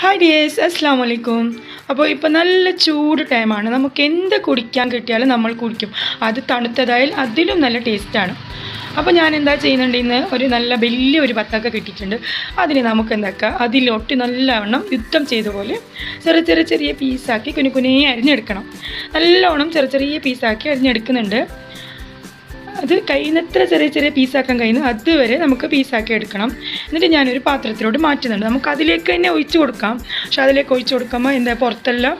Hi dears അസ്സാം വലൈക്കും അപ്പോൾ ഇപ്പോൾ നല്ല ചൂട് ടൈമാണ് നമുക്ക് എന്ത് കുടിക്കാൻ കിട്ടിയാലും നമ്മൾ കുടിക്കും. അത് തണുത്തതായാൽ അതിലും നല്ല ടേസ്റ്റാണ് അപ്പോൾ ഞാൻ എന്താ ചെയ്യുന്നുണ്ട് ഇന്ന്? ഒരു നല്ല വലിയ ഒരു ബത്തക്ക കിട്ടിയിട്ടുണ്ട്. അതിന് നമുക്ക് എന്താക്കുക അതിലൊട്ടി നല്ലവണ്ണം യുദ്ധം ചെയ്ത പോലെ ചെറിയ ചെറിയ ചെറിയ പീസാക്കി കുഞ്ഞേ അരിഞ്ഞെടുക്കണം. നല്ലവണ്ണം ചെറിയ ചെറിയ പീസാക്കി അരിഞ്ഞെടുക്കുന്നുണ്ട്. അത് കഴിയുന്നത്ര ചെറിയ ചെറിയ പീസാക്കാൻ കഴിയുന്നു. അതുവരെ നമുക്ക് പീസാക്കി എടുക്കണം. എന്നിട്ട് ഞാനൊരു പാത്രത്തിലോട്ട് മാറ്റുന്നുണ്ട്. നമുക്ക് അതിലേക്ക് തന്നെ ഒഴിച്ചു കൊടുക്കാം. പക്ഷെ അതിലേക്ക് ഒഴിച്ചു കൊടുക്കുമ്പോൾ എന്താ പുറത്തെല്ലാം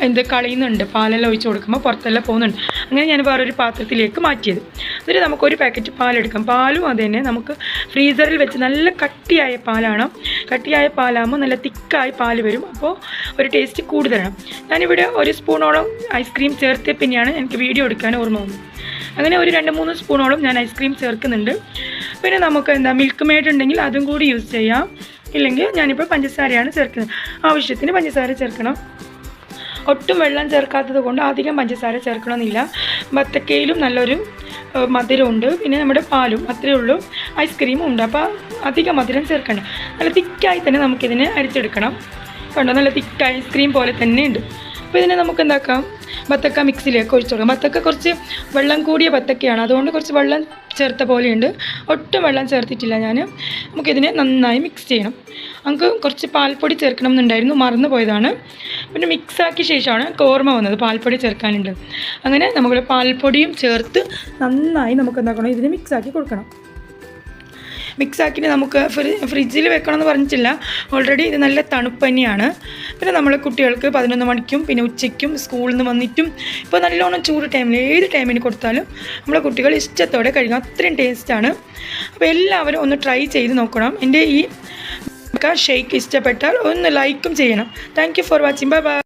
എന്ത് കളയുന്നുണ്ട്. പാലെല്ലാം ഒഴിച്ചു കൊടുക്കുമ്പോൾ പുറത്തെല്ലാം പോകുന്നുണ്ട്. അങ്ങനെ ഞാൻ വേറൊരു പാത്രത്തിലേക്ക് മാറ്റിയത്. എന്നിട്ട് നമുക്കൊരു പാക്കറ്റ് പാലെടുക്കാം. പാലും അത് തന്നെ നമുക്ക് ഫ്രീസറിൽ വെച്ച് നല്ല കട്ടിയായ പാലാണ് കട്ടിയായ പാലാകുമ്പോൾ നല്ല തിക്കായി പാൽ വരും. അപ്പോൾ ഒരു ടേസ്റ്റ് കൂടുതലാണ് ഞാനിവിടെ ഒരു സ്പൂണോളം ഐസ്ക്രീം ചേർത്ത് പിന്നെയാണ് എനിക്ക് വീഡിയോ എടുക്കാൻ ഓർമ്മ വന്നത്. അങ്ങനെ ഒരു രണ്ട് മൂന്ന് സ്പൂണോളം ഞാൻ ഐസ്ക്രീം ചേർക്കുന്നുണ്ട്. പിന്നെ നമുക്ക് എന്താ മിൽക്ക് മേഡ് ഉണ്ടെങ്കിൽ അതും കൂടി യൂസ് ചെയ്യാം. ഇല്ലെങ്കിൽ ഞാനിപ്പോൾ പഞ്ചസാരയാണ് ചേർക്കുന്നത്. ആവശ്യത്തിന് പഞ്ചസാര ചേർക്കണം. ഒട്ടും വെള്ളം ചേർക്കാത്തത് കൊണ്ട് അധികം പഞ്ചസാര ചേർക്കണമെന്നില്ല. ബത്തക്കയിലും നല്ലൊരു മധുരമുണ്ട്. പിന്നെ നമ്മുടെ പാലും അത്രയേ ഉള്ളൂ. ഐസ്ക്രീമും ഉണ്ട്. അപ്പോൾ അധികം മധുരം ചേർക്കണ്ട. നല്ല തിക്കായി തന്നെ നമുക്കിതിനെ അരിച്ചെടുക്കണം. കണ്ടോ? നല്ല തിക്ക് ഐസ്ക്രീം പോലെ തന്നെ ഉണ്ട്. അപ്പോൾ ഇതിനെ നമുക്ക് എന്താക്കാം? ബത്തക്ക മിക്സിലേക്ക് ഒഴിച്ചു കൊടുക്കാം. ബത്തക്ക കുറച്ച് വെള്ളം കൂടിയ ബത്തക്കയാണ്. അതുകൊണ്ട് കുറച്ച് വെള്ളം ചേർത്ത പോലെയുണ്ട്. ഒട്ടും വെള്ളം ചേർത്തിട്ടില്ല ഞാൻ നമുക്കിതിനെ നന്നായി മിക്സ് ചെയ്യണം. നമുക്ക് കുറച്ച് പാൽപ്പൊടി ചേർക്കണം എന്നുണ്ടായിരുന്നു മറന്നു പോയതാണ്. പിന്നെ മിക്സാക്കിയ ശേഷമാണ് കോർമ വന്നത് പാൽപ്പൊടി ചേർക്കാനുണ്ട് അങ്ങനെ നമ്മൾ പാൽപ്പൊടിയും ചേർത്ത് നന്നായി നമുക്ക് എന്താക്കണം? ഇതിനെ മിക്സാക്കി കൊടുക്കണം. മിക്സാക്കിയിട്ട് നമുക്ക് ഫ്രിഡ്ജിൽ വെക്കണമെന്ന് പറഞ്ഞിട്ടില്ല. ഓൾറെഡി ഇത് നല്ല തണുപ്പ് തന്നെയാണ്. പിന്നെ നമ്മൾ കുട്ടികൾക്ക് പതിനൊന്ന് മണിക്കും പിന്നെ ഉച്ചയ്ക്കും സ്കൂളിൽ നിന്ന് വന്നിട്ടും ഇപ്പോൾ നല്ലോണം ചൂട് ടൈമിൽ ഏത് ടൈമിന് കൊടുത്താലും നമ്മളെ കുട്ടികൾ ഇഷ്ടത്തോടെ കഴിക്കും അത്രയും ടേസ്റ്റാണ് അപ്പോൾ എല്ലാവരും ഒന്ന് ട്രൈ ചെയ്ത് നോക്കണം. എന്റെ ഈ ഷെയ്ക്ക് ഇഷ്ടപ്പെട്ടാൽ ഒന്ന് ലൈക്കും ചെയ്യണം. Thank for watching bye bye